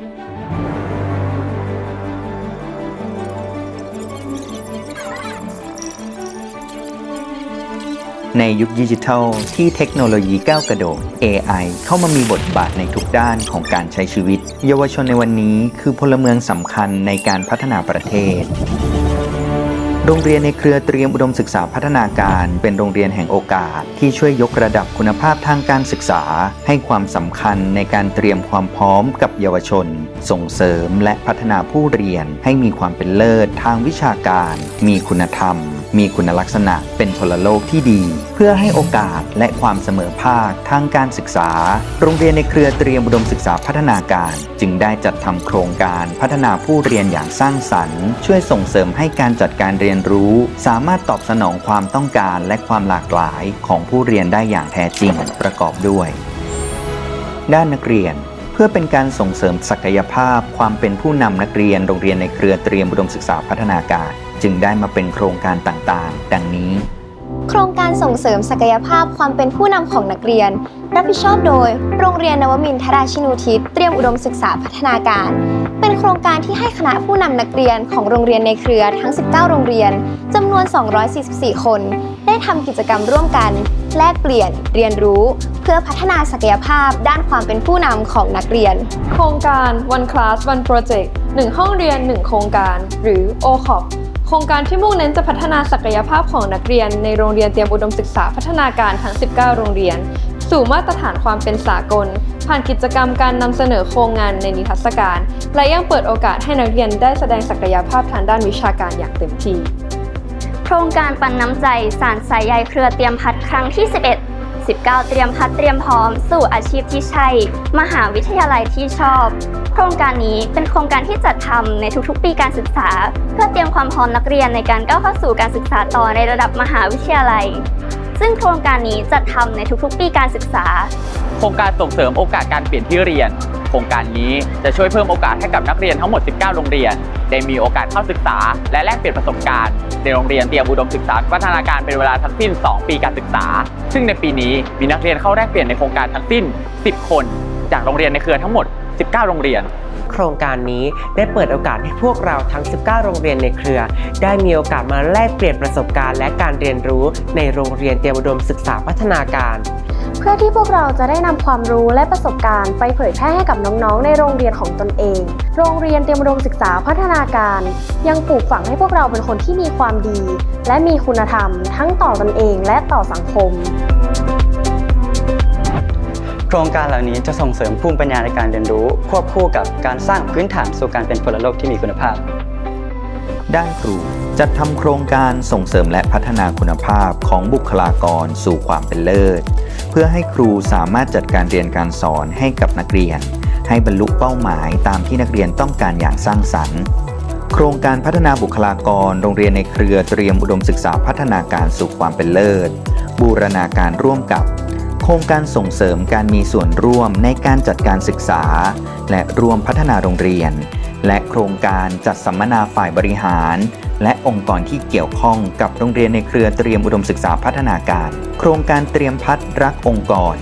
ในยุคดิจิทัลที่เทคโนโลยีก้าวกระโดด AI เข้ามามีบทบาทในทุกด้านของการใช้ชีวิต เยาวชนในวันนี้คือพลเมืองสำคัญในการพัฒนาประเทศ โรงเรียนในเครือเตรียมอุดมศึกษาพัฒนาการ เป็นโรงเรียนแห่งโอกาส ที่ช่วยยกระดับคุณภาพทางการศึกษา ให้ความสำคัญในการเตรียมความพร้อมกับเยาวชน ส่งเสริมและพัฒนาผู้เรียนให้มีความเป็นเลิศทางวิชาการ มีคุณธรรม มีคุณลักษณะเป็นพลโลกที่ดี เพื่อให้โอกาสและความเสมอภาคทางการศึกษา โรงเรียนในเครือเตรียมอุดมศึกษาพัฒนาการ จึงได้จัดทำโครงการพัฒนาผู้เรียนอย่างสร้างสรรค์ ช่วยส่งเสริมให้การจัดการเรียนรู้ สามารถตอบสนองความต้องการและความหลากหลายของผู้เรียนได้อย่างแท้จริงประกอบด้วย ด้านนักเรียนเพื่อเป็นการส่งเสริมศักยภาพ ความเป็นผู้นำนักเรียนโรงเรียนในเครือเตรียมอุดมศึกษาพัฒนาการ จึงได้มาเป็นโครงการต่างๆ ดังนี้ โครงการส่งเสริมศักยภาพความเป็นผู้นำของนักเรียน รับผิดชอบโดย โรงเรียนนวมินทราชินูทิศเตรียมอุดมศึกษาพัฒนาการ เป็นโครงการที่ให้คณะผู้นำนักเรียนของโรงเรียนในเครือทั้ง 19 โรงเรียนจำนวน 244 คน ได้ทำกิจกรรมร่วมกัน แลกเปลี่ยน เรียนรู้ เพื่อพัฒนาศักยภาพด้านความเป็นผู้นำของนักเรียน โครงการ One Class One Project 1 ห้องเรียน 1 โครงการ หรือ OCOP โครงการที่มุ่งเน้นจะพัฒนาศักยภาพของนักเรียนในโรงเรียนเตรียมอุดมศึกษาพัฒนาการทั้ง 19 โรงเรียน สู่มาตรฐานความเป็นสากล ผ่านกิจกรรมการนำเสนอโครงงานในนิทรรศการ และยังเปิดโอกาสให้นักเรียนได้แสดงศักยภาพทางด้านวิชาการอย่างเต็มที่ โครงการปันน้ำใจสารสายใยเครือเตรียมพัดครั้งที่ 11 19 เตรียมพัดเตรียมพร้อม สู่อาชีพที่ใช่ มหาวิทยาลัยที่ชอบ โครงการนี้เป็นโครงการที่จัดทำในทุกๆ ปีการศึกษา เพื่อเตรียมความพร้อมนักเรียนในการก้าวเข้าสู่การศึกษาต่อในระดับมหาวิทยาลัย ซึ่งโครงการนี้จัดทำในทุกๆ ปีการศึกษา โครงการส่งเสริมโอกาสการเปลี่ยนที่เรียน โครงการนี้จะช่วยเพิ่มโอกาสให้กับนักเรียนทั้งหมด 19 โรงเรียน ได้มีโอกาสเข้าศึกษา และแลกเปลี่ยนประสบการณ์ ในโรงเรียนเตรียมอุดมศึกษาพัฒนาการเป็นเวลาทั้งสิ้น 2 ปีการศึกษา ซึ่งในปีนี้มีนักเรียนเข้าแลกเปลี่ยนในโครงการทั้งสิ้น 10 คน จากโรงเรียนในเครือทั้งหมด 19 โรงเรียนโครงการนี้ได้เปิดโอกาสให้พวกเราทั้ง 19 โรงเรียนในเครือ ได้มีโอกาสมาแลกเปลี่ยนประสบการณ์และการเรียนรู้ในโรงเรียนเตรียมอุดมศึกษาพัฒนาการ เพื่อที่พวกเราจะได้นำความรู้และประสบการณ์ไปเผยแพร่ให้กับน้องๆ ในโรงเรียนของตนเอง โรงเรียนเตรียมอุดมศึกษาพัฒนาการ ยังปลูกฝังให้พวกเราเป็นคนที่มีความดี และมีคุณธรรม ทั้งต่อตนเองและต่อสังคม โครงการเหล่านี้จะส่งเสริมภูมิปัญญาในการเรียนรู้ ควบคู่กับการสร้างพื้นฐานสู่การเป็นพลโลกที่มีคุณภาพ ด้านครูจัดทำโครงการส่งเสริมและพัฒนาคุณภาพของบุคลากรสู่ความเป็นเลิศ เพื่อให้ครูสามารถจัดการเรียนการสอนให้กับนักเรียน ให้บรรลุเป้าหมายตามที่นักเรียนต้องการอย่างสร้างสรรค์ โครงการพัฒนาบุคลากร โรงเรียนในเครือเตรียมอุดมศึกษาพัฒนาการสู่ความเป็นเลิศ บูรณาการร่วมกับ โครงการส่งเสริมการมีส่วนร่วมในการจัดการศึกษา และร่วมพัฒนาโรงเรียน และโครงการจัดสัมมนาฝ่ายบริหาร และองค์กรที่เกี่ยวข้องกับโรงเรียนในเครือเตรียมอุดมศึกษาพัฒนาการ โครงการเตรียมพัฒรักองค์กร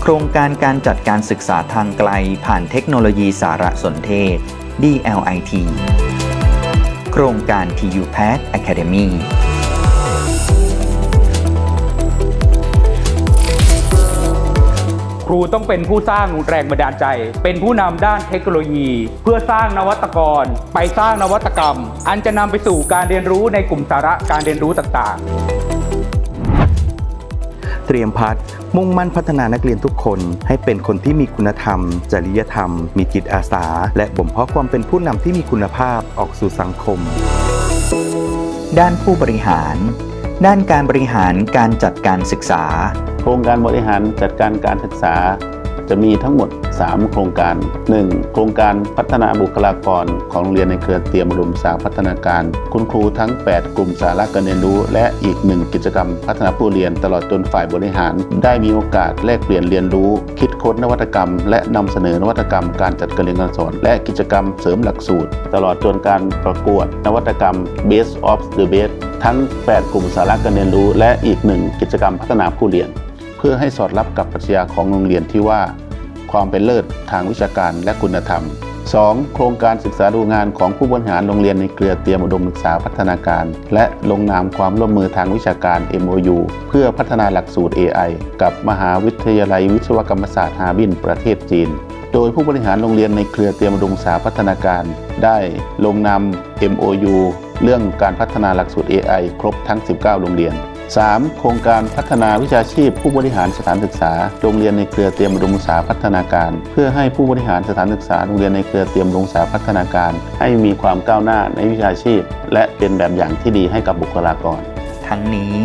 โครงการการจัดการศึกษาทางไกล ผ่านเทคโนโลยีสารสนเทศ DLIT โครงการ TUPAD Academy ครูต้องเป็นผู้สร้างแรงบันดาลใจ เป็นผู้นำด้านเทคโนโลยี เพื่อสร้างนวัตกร ไปสร้างนวัตกรรม อันจะนำไปสู่การเรียนรู้ในกลุ่มสาระการเรียนรู้ต่างๆ เตรียมพัฒน์มุ่งมั่นพัฒนานักเรียนทุกคนให้เป็นคนที่มีคุณธรรม จริยธรรม มีจิตอาสา และบ่มเพาะความเป็นผู้นำที่มีคุณภาพออกสู่สังคม ด้านผู้บริหาร ด้านการบริหารการจัดการศึกษา โครงการบริหารจัดการการศึกษา จะมีทั้งหมด 3 โครงการ 1. โครงการพัฒนาบุคลากรของโรงเรียนในเครือเตรียมอุมศึกษาพัฒนาการ คุณครูทั้ง 8 กลุ่มสาระการเรียนรู้ และอีกหนึ่งกิจกรรม พัฒนาผู้เรียนตลอดจนฝ่ายบริหาร ได้มีโอกาสแลกเปลี่ยนเรียนรู้ คิดค้นนวัตกรรม และนำเสนอนวัตกรรม การจัดการเรียนการสอน และกิจกรรมเสริมหลักสูตร ตลอดจนการประกวด นวัตกรรม Best of the Best ทั้ง 8 กลุ่มสาระการเรียนรู้ และอีกหนึ่งกิจกรรมพัฒนาผู้เรียน พื่อให้สอดรับกับปรัชญาของโรงเรียนที่ว่า ความเป็นเลิศทางวิชาการและคุณธรรม 2. โครงการศึกษาดูงานของผู้บริหารโรงเรียนในเครือเตรียมอุดมศึกษาพัฒนาการ และลงนามความร่วมมือทางวิชาการ MOU เพื่อพัฒนาหลักสูตร AI กับมหาวิทยาลัยวิศวกรรมศาสตร์ฮาร์บินประเทศจีน โดยผู้บริหารโรงเรียนในเครือเตรียมอุดมศึกษาพัฒนาการ ได้ลงนาม MOU เรื่องการพัฒนาหลักสูตร AI ครบทั้ง 19 โรงเรียน 3. โครงการพัฒนาวิชาชีพ ผู้บริหารสถานศึกษา โรงเรียนในเครือเตรียมอุดมศึกษาพัฒนาการ เพื่อให้ผู้บริหารสถานศึกษาโรงเรียนในเครือเตรียมอุดมศึกษาพัฒนาการ ให้มีความก้าวหน้าในวิชาชีพ และเป็นแบบอย่างที่ดีให้กับบุคลากร ทั้งนี้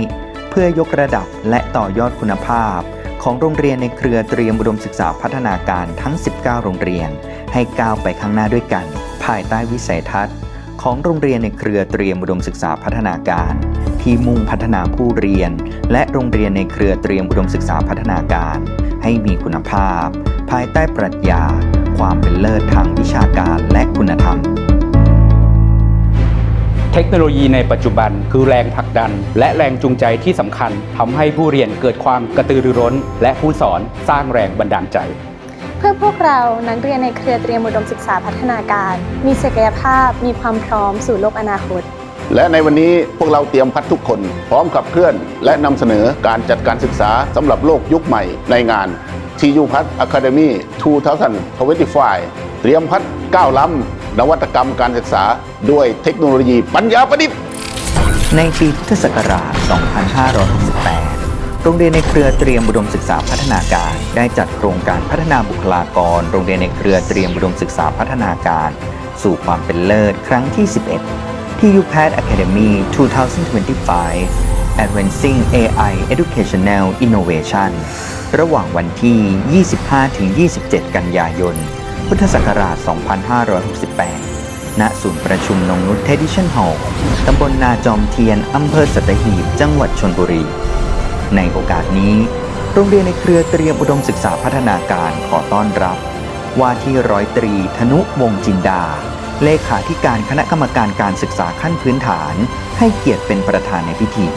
เพื่อยกระดับและต่อยอดคุณภาพ ของโรงเรียนในเครือเตรียมอุดมศึกษาพัฒนาการทั้ง 19 โรงเรียน ให้ก้าวไปข้างหน้าด้วยกัน ภายใต้วิสัยทัศน์ ของโรงเรียนในเครือเตรียมอุดมศึกษาพัฒนาการ ที่มุ่งพัฒนาผู้เรียน และโรงเรียนในเครือเตรียมอุดมศึกษาพัฒนาการ ให้มีคุณภาพ ภายใต้ปรัชญา ความเป็นเลิศทางวิชาการและคุณธรรมเทคโนโลยีในปัจจุบันคือแรงผลักดัน และแรงจูงใจที่สำคัญทำให้ผู้เรียนเกิดความกระตือรือร้น และผู้สอนสร้างแรงบันดาลใจ เพื่อพวกเรานักเรียนในเครือเตรียมอุดมศึกษาพัฒนาการ มีศักยภาพมีความพร้อมสู่โลกอนาคต และในวันนี้พวกเราเตรียมพัดทุกคน พร้อมขับเคลื่อน และนำเสนอการจัดการศึกษาสำหรับโลกยุคใหม่ในงาน TU พัฒ Academy 2025 เตรียมพัดก้าวล้ำนวัตกรรมการศึกษาด้วยเทคโนโลยีปัญญาประดิษฐ์ ในปีพุทธศักราช 2568 โรงเรียนในเครือเตรียมอุดมศึกษาพัฒนาการ ได้จัดโครงการพัฒนาบุคลากร โรงเรียนในเครือเตรียมอุดมศึกษาพัฒนาการ สู่ความเป็นเลิศครั้งที่ 11 ที่ UPath Academy 2025 Advancing AI Educational Innovation ระหว่างวันที่ 25-27 กันยายน พุทธศักราช 2568 ณ ศูนย์ประชุมนงนุชเทดิชันฮอลล์ตำบลนาจอมเทียน อำเภอสัตหีบ จังหวัดชนบุรี ในโอกาสนี้ โรงเรียนในเครือเตรียมอุดมศึกษาพัฒนาการขอต้อนรับ ว่าที่ร้อยตรีธนุวงศ์จินดา เลขาธิการคณะกรรมการการศึกษาขั้นพื้นฐาน ให้เกียรติเป็นประธานในพิธี